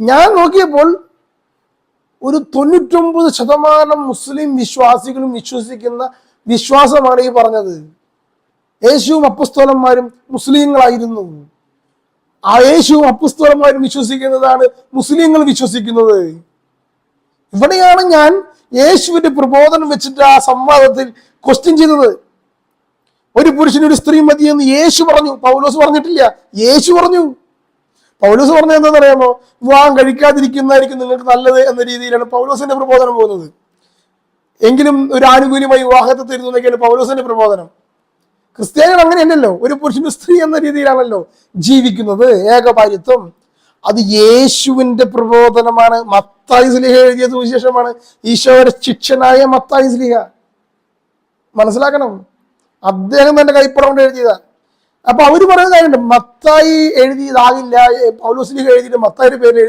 ഞാൻ നോക്കിയപ്പോൾ ഒരു തൊണ്ണൂറ്റൊമ്പത് ശതമാനം മുസ്ലിം വിശ്വാസികളും വിശ്വസിക്കുന്ന വിശ്വാസമാണ് ഈ പറഞ്ഞത്. യേശുവും അപ്പസ്തോലന്മാരും മുസ്ലിങ്ങളായിരുന്നു. ആ യേശുവും അപ്പുസ്തോലന്മാരും വിശ്വസിക്കുന്നതാണ് മുസ്ലിങ്ങൾ വിശ്വസിക്കുന്നത്. ഇവിടെയാണ് ഞാൻ യേശുവിന്റെ പ്രബോധനം വെച്ചിട്ട് ആ സംവാദത്തിൽ ക്വസ്റ്റ്യൻ ചെയ്തത്. ഒരു പുരുഷന് ഒരു സ്ത്രീ മതി എന്ന് യേശു പറഞ്ഞു. പൗലോസ് പറഞ്ഞിട്ടില്ല. യേശു പറഞ്ഞു. പൗലോസ് പറഞ്ഞത് എന്താണെന്ന് അറിയാമോ വിവാഹം കഴിക്കാതിരിക്കുന്നതായിരിക്കും നിങ്ങൾക്ക് നല്ലത് എന്ന രീതിയിലാണ് പൗലോസിന്റെ പ്രബോധനം പോകുന്നത്. എങ്കിലും ഒരു ആനുകൂല്യമായി വിവാഹത്തെ തരുന്നു എന്നൊക്കെയാണ് പൗലോസിന്റെ പ്രബോധനം. ക്രിസ്ത്യാനികൾ അങ്ങനെയല്ലല്ലോ. ഒരു പുരുഷന് സ്ത്രീ എന്ന രീതിയിലാണല്ലോ ജീവിക്കുന്നത്. ഏകഭാര്യത്വം അത് യേശുവിന്റെ പ്രബോധനമാണ്. മത്തായി സ്ലിഹ എഴുതിയ സുവിശേഷമാണ്. ഈശോയുടെ ശിക്ഷനായ മത്തായി സ്ലിഹ. മനസ്സിലാക്കണം? അദ്ദേഹം തന്റെ കൈപ്പടം കൊണ്ട് എഴുതിയതാ. അപ്പൊ അവർ പറയുന്ന കാര്യമുണ്ട്. മത്തായി എഴുതിയതാകില്ല പൗലോസിലേക്ക് എഴുതിയിട്ട് മത്തായിയുടെ പേര് എഴുതി